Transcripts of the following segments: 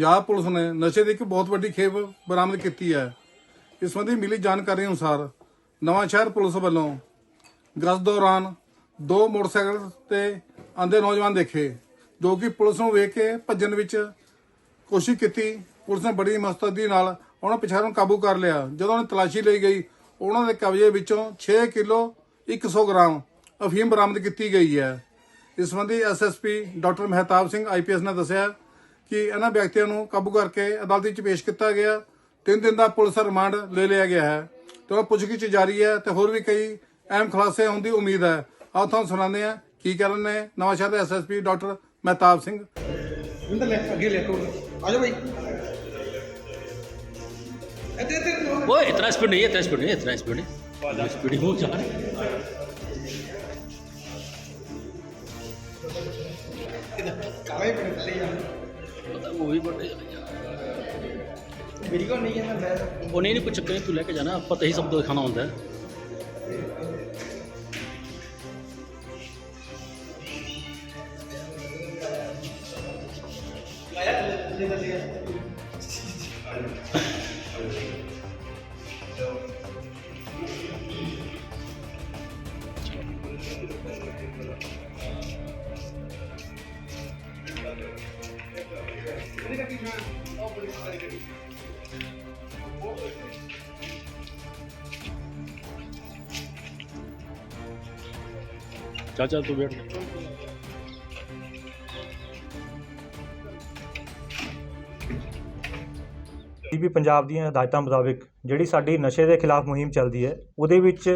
Punjab police ਨੇ ਨਸ਼ੇ ਦੀ ਇੱਕ ਬਹੁਤ ਵੱਡੀ ਖੇਪ ਬਰਾਮਦ ਕੀਤੀ ਹੈ। ਇਸ ਸੰਬੰਧੀ ਮਿਲੀ ਜਾਣਕਾਰੀ ਅਨੁਸਾਰ ਨਵਾਂ ਸ਼ਹਿਰ ਪੁਲਿਸ ਵੱਲੋਂ ਗਸ਼ਤ ਦੌਰਾਨ ਦੋ ਮੋਟਰਸਾਈਕਲ ਤੇ ਆਂਦੇ ਨੌਜਵਾਨ ਦੇਖੇ, ਜੋ ਕਿ ਪੁਲਿਸ ਨੂੰ ਵੇਖ ਕੇ ਭੱਜਣ ਵਿੱਚ ਕੋਸ਼ਿਸ਼ ਕੀਤੀ। ਪੁਲਿਸ ਨੇ ਬੜੀ ਮਸਤਦੀ ਨਾਲ ਉਹਨਾਂ ਪਿਛਾਂ ਨੂੰ ਕਾਬੂ ਕਰ ਲਿਆ। ਜਦੋਂ ਉਹਨੇ ਤਲਾਸ਼ੀ ਲਈ ਗਈ, ਉਹਨਾਂ ਦੇ ਕਬਜ਼ੇ ਵਿੱਚੋਂ 6 ਕਿਲੋ 100 ਗ੍ਰਾਮ ਅਫੀਮ ਬਰਾਮਦ ਕੀਤੀ ਗਈ ਹੈ। ਇਸ ਸੰਬੰਧੀ SSP doctor Mehtab Singh IPS ਨੇ ਦੱਸਿਆ ਕਿ ਇਹਨਾਂ ਵਿਅਕਤੀਆਂ ਨੂੰ ਕਾਬੂ ਕਰਕੇ ਅਦਾਲਤ ਵਿੱਚ ਪੇਸ਼ ਕੀਤਾ ਗਿਆ। ਤਿੰਨ ਦਿਨ ਦਾ ਪੁਲਿਸ ਰਿਮਾਂਡ ਲੈ ਲਿਆ ਗਿਆ ਹੈ। ਤੇ ਉਹ ਪੁੱਛਗਿੱਛ ਜਾਰੀ ਹੈ ਤੇ ਹੋਰ ਵੀ ਕਈ ਅਹਿਮ ਖੁਲਾਸੇ ਹੋਣ ਦੀ ਉਮੀਦ ਹੈ। ਆਓ ਤੁਹਾਨੂੰ ਸੁਣਾਉਂਦੇ ਆ ਕੀ ਕਰਨ ਨੇ ਨਵਾਂ ਸ਼ਹਿਰ ਦੇ ਐਸਐਸਪੀ ਡਾਕਟਰ ਮਹਿਤਾਬ ਸਿੰਘ। ਜਿੰਦਰ ਲੈ ਅੱਗੇ ਆ। ਉਹ ਨਹੀਂ ਜਾਂਦਾ ਕੋਈ ਚੱਕਰ ਨਹੀਂ, ਤੂੰ ਲੈ ਕੇ ਜਾਣਾ, ਆਪਾਂ ਤਾਂ ਇਹੀ ਸਭ ਤੋਂ ਖਾਣਾ ਹੁੰਦਾ ਇਹਦੇ ਕਰਕੇ ਮੈਂ ਉਹ ਪੰਜਾਬ ਦੀਆਂ ਹਦਾਇਤਾਂ ਮੁਤਾਬਿਕ ਜਿਹੜੀ ਸਾਡੀ ਨਸ਼ੇ ਦੇ ਖਿਲਾਫ ਮੁਹਿੰਮ ਚੱਲਦੀ ਹੈ ਉਹਦੇ ਵਿੱਚ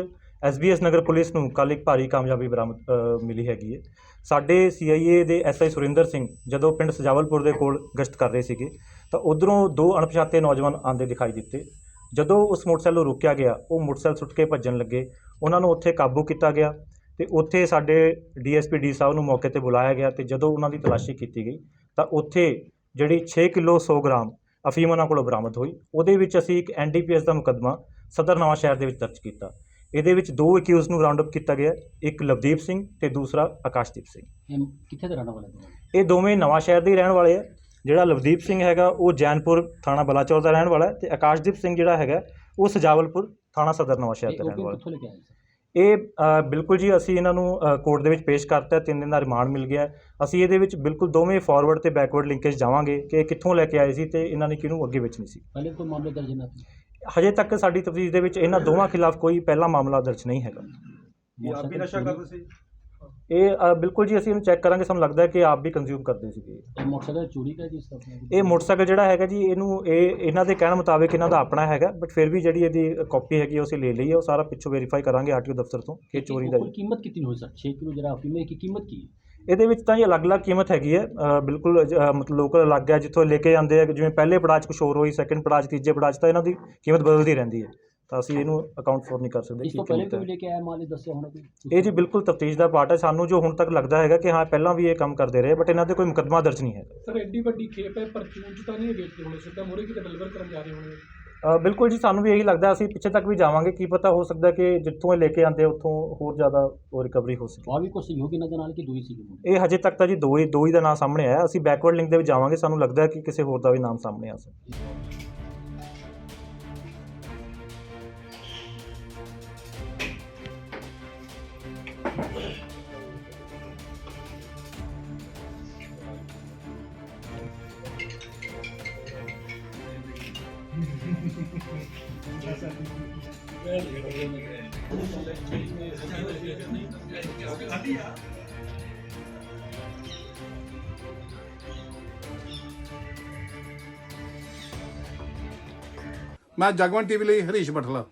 ਐਸਬੀਐਸ ਨਗਰ ਪੁਲਿਸ ਨੂੰ ਕੱਲ ਇੱਕ ਭਾਰੀ ਕਾਮਯਾਬੀ ਬਰਾਮਦ ਅ, ਮਿਲੀ ਹੈਗੀ ਹੈ। ਸਾਡੇ ਸੀਆਈਏ ਦੇ ਐਸਆਈ ਸੁਰਿੰਦਰ ਸਿੰਘ ਜਦੋਂ ਪਿੰਡ ਸਜਾਵਲਪੁਰ ਦੇ ਕੋਲ ਗਸ਼ਤ ਕਰ ਰਹੇ ਸੀਗੇ ਤਾਂ ਉਧਰੋਂ ਦੋ ਅਣਪਛਾਤੇ ਨੌਜਵਾਨ ਆਂਦੇ ਦਿਖਾਈ ਦਿੱਤੇ। ਜਦੋਂ ਉਸ ਮੋਟਰਸਾਈਕਲ ਨੂੰ ਰੋਕਿਆ ਗਿਆ ਉਹ ਮੋਟਰਸਾਈਕਲ ਸੁੱਟ ਕੇ ਭੱਜਣ ਲੱਗੇ। ਉਹਨਾਂ ਨੂੰ ਉੱਥੇ ਕਾਬੂ ਕੀਤਾ ਗਿਆ ਤੇ ਉੱਥੇ ਸਾਡੇ ਡੀਐਸਪੀ ਡੀ ਸਾਹਿਬ ਨੂੰ ਮੌਕੇ ਤੇ ਬੁਲਾਇਆ ਗਿਆ ਤੇ ਜਦੋਂ ਉਹਨਾਂ ਦੀ ਤਲਾਸ਼ੀ ਕੀਤੀ ਗਈ ਤਾਂ ਉੱਥੇ ਜਿਹੜੀ 6 ਕਿਲੋ 100 ਗ੍ਰਾਮ ਅਫੀਮ ਉਹਨਾਂ ਕੋਲੋਂ ਬਰਾਮਦ ਹੋਈ। ਉਹਦੇ ਵਿੱਚ ਅਸੀਂ ਇੱਕ ਐਨਡੀਪੀਐਸ ਦਾ ਮੁਕੱਦਮਾ ਸਦਰ ਨਵਾਂ ਸ਼ਹਿਰ ਦੇ ਵਿੱਚ ਦਰਜ ਕੀਤਾ। ਇਹਦੇ ਵਿੱਚ ਦੋ ਅਕਿਊਜ਼ ਨੂੰ ਰਾਉਂਡ ਅਪ ਕੀਤਾ ਗਿਆ ਇੱਕ ਲਵਦੀਪ ਸਿੰਘ ਤੇ ਦੂਸਰਾ ਆਕਾਸ਼ਦੀਪ ਸਿੰਘ। ਕਿੱਥੇ ਦਾ ਰਹਿਣ ਵਾਲਾ ਇਹ ਦੋਵੇਂ ਨਵਾਂ ਸ਼ਹਿਰ ਦੇ ਹੀ ਰਹਿਣ ਵਾਲੇ ਆ। ਜਿਹੜਾ ਲਵਦੀਪ ਸਿੰਘ ਹੈਗਾ ਉਹ ਜੈਨਪੁਰ ਥਾਣਾ ਬਲਾਚੌਰ ਦਾ ਰਹਿਣ ਵਾਲਾ ਹੈ ਤੇ ਆਕਾਸ਼ਦੀਪ ਸਿੰਘ ਜਿਹੜਾ ਹੈਗਾ ਉਹ ਸਜਾਵਲਪੁਰ ਥਾਣਾ ਸਦਰ ਨਵਾਂ ਸ਼ਹਿਰ ਦਾ ਰਹਿਣ ਵਾਲਾ। ਇਹ ਬਿਲਕੁਲ ਜੀ ਅਸੀਂ ਇਹਨਾਂ ਨੂੰ ਕੋਰਟ ਦੇ ਵਿੱਚ ਪੇਸ਼ ਕਰਤਾ ਤਿੰਨ ਦਿਨ ਦਾ ਰਿਮਾਂਡ ਮਿਲ ਗਿਆ। ਅਸੀਂ ਇਹਦੇ ਵਿੱਚ ਬਿਲਕੁਲ ਦੋਵੇਂ ਫਾਰਵਰਡ ਤੇ ਬੈਕਵਰਡ ਲਿੰਕੇਜ ਜਾਵਾਂਗੇ ਕਿ ਇਹ ਕਿੱਥੋਂ ਲੈ ਕੇ ਆਏ ਸੀ ਤੇ ਇਹਨਾਂ ਨੇ ਕਿਹਨੂੰ ਅੱਗੇ ਵੇਚਣੀ ਸੀ। ਪਹਿਲੇ ਕੋਈ ਮਾਮਲੇ ਦਰਜ ਨਾ ਸੀ ਹਜੇ ਤੱਕ ਸਾਡੀ ਤਫਤੀਸ਼ ਦੇ ਵਿੱਚ ਇਹਨਾਂ ਦੋਵਾਂ ਖਿਲਾਫ ਕੋਈ ਪਹਿਲਾ ਮਾਮਲਾ ਦਰਜ ਨਹੀਂ ਹੈਗਾ। ਇਹ ਬਿਲਕੁਲ ਜੀ ਅਸੀਂ ਇਹਨੂੰ ਚੈੱਕ ਕਰਾਂਗੇ ਸਾਨੂੰ ਲੱਗਦਾ ਹੈ ਕਿ ਆਪ ਵੀ ਕੰਜ਼ਿਊਮ ਕਰਦੇ ਸੀਗੇ। ਇਹ ਮੋਟਰਸਾਈਕਲ ਚੋਰੀ ਦਾ ਜੀ ਸਭ ਇਹ ਮੋਟਰਸਾਈਕਲ ਜਿਹੜਾ ਹੈਗਾ ਜੀ ਇਹਨੂੰ ਇਹ ਇਹਨਾਂ ਦੇ ਕਹਿਣ ਮੁਤਾਬਕ ਇਹਨਾਂ ਦਾ ਆਪਣਾ ਹੈਗਾ ਬਟ ਫਿਰ ਵੀ ਜਿਹੜੀ ਇਹਦੀ ਕਾਪੀ ਹੈਗੀ ਉਹ ਅਸੀਂ ਲੈ ਲਈ ਹੈ ਉਹ ਸਾਰਾ ਪਿੱਛੋਂ ਵੈਰੀਫਾਈ ਕਰਾਂਗੇ ਆਰਟੀਓ ਦਫ਼ਤਰ ਤੋਂ ਕਿ ਚੋਰੀ ਦਾ ਕੀਮਤ ਕਿੰਨੀ ਹੋਈ ਸਰ? 6 ਕਿਲੋ ਜਿਹੜਾ ਕੀਮਤ ਕੀ ਇਹਦੇ ਵਿੱਚ ਤਾਂ ਜੀ ਅਲੱਗ-ਅਲੱਗ ਕੀਮਤ ਹੈਗੀ ਹੈ। ਬਿਲਕੁਲ ਮਤਲਬ ਲੋਕਲ ਅਲੱਗ ਹੈ ਜਿੱਥੋਂ ਲੈ ਕੇ ਜਾਂਦੇ ਆ ਜਿਵੇਂ ਪਹਿਲੇ ਪੜਾਅ 'ਚ ਕੁਝ ਹੋਰ ਹੋਈ ਸੈਕੰਡ ਪੜਾਅ 'ਚ ਤੀਜੇ ਪੜਾਅ 'ਚ ਤਾਂ ਇਹਨਾਂ ਦੀ ਕੀਮਤ ਬਦਲਦੀ ਰਹਿੰਦੀ ਹੈ। ਤਾਂ ਅਸੀਂ ਇਹਨੂੰ ਅਕਾਊਂਟ ਫੋਰ ਨਹੀਂ ਕਰ ਸਕਦੇ ਇਸ ਤੋਂ ਪਹਿਲੇ ਕੋਈ ਲੈ ਕੇ ਆਇਆ ਮਾਲ ਇਹ ਦੱਸਿਆ ਹੋਣਾ ਕੋਈ? ਇਹ ਜੀ ਬਿਲਕੁਲ ਤਫਤੀਸ਼ ਦਾ ਪਾਰਟ ਹੈ। ਸਾਨੂੰ ਜੋ ਹੁਣ ਤੱਕ ਲੱਗਦਾ ਹੈਗਾ ਕਿ ਹਾਂ ਪਹਿਲਾਂ ਵੀ ਇਹ ਕੰਮ ਕਰਦੇ ਰਹੇ ਬਟ ਇਹਨਾਂ ਤੇ ਕੋਈ ਮੁਕੱਦਮਾ ਦਰਜ ਨਹੀਂ ਹੈ ਸਰ ਐਡੀ ਵੱਡੀ ਖੇਪ ਹੈ ਪਰਚੂਨ ਚ ਤਾਂ ਨਹੀਂ ਵੇਚਦੇ ਹੋਣੇ ਸਿੱਧਾ ਮੋਰੇ ਕਿਤੇ ਡਿਲੀਵਰ ਕਰਨ ਜਾ ਰਹੇ ਹੋਣੇ। ਬਿਲਕੁਲ ਜੀ ਸਾਨੂੰ ਵੀ ਇਹੀ ਲੱਗਦਾ ਅਸੀਂ ਪਿੱਛੇ ਤੱਕ ਵੀ ਜਾਵਾਂਗੇ। ਕੀ ਪਤਾ ਹੋ ਸਕਦਾ ਕਿ ਜਿੱਥੋਂ ਇਹ ਲੈ ਕੇ ਆਂਦੇ ਉੱਥੋਂ ਹੋਰ ਜ਼ਿਆਦਾ ਰਿਕਵਰੀ ਹੋ ਸਕੇ। ਆ ਵੀ ਕੋਈ ਸਹਿਯੋਗ ਇਹਨਾਂ ਦੇ ਨਾਲ ਕਿ ਦੂਈ ਸੀ ਇਹ ਹਜੇ ਤੱਕ ਤਾਂ ਜੀ ਦੋ ਹੀ ਦੋ ਹੀ ਦਾ ਨਾਮ ਸਾਹਮਣੇ ਆਇਆ। ਅਸੀਂ ਬੈਕਵਰਡ ਲਿੰਕ ਦੇ ਵਿੱਚ ਜਾਵਾਂਗੇ। ਸਾਨੂੰ ਲੱਗਦਾ ਕਿ ਕਿਸੇ ਹੋਰ ਦਾ ਵੀ ਨਾਮ ਸਾਹਮਣੇ ਆ ਸਕਦਾ ਮੈਂ ਜਗਵੰਤ ਟੀਵੀ ਲਈ ਹਰੀਸ਼ ਬਠਲਾ।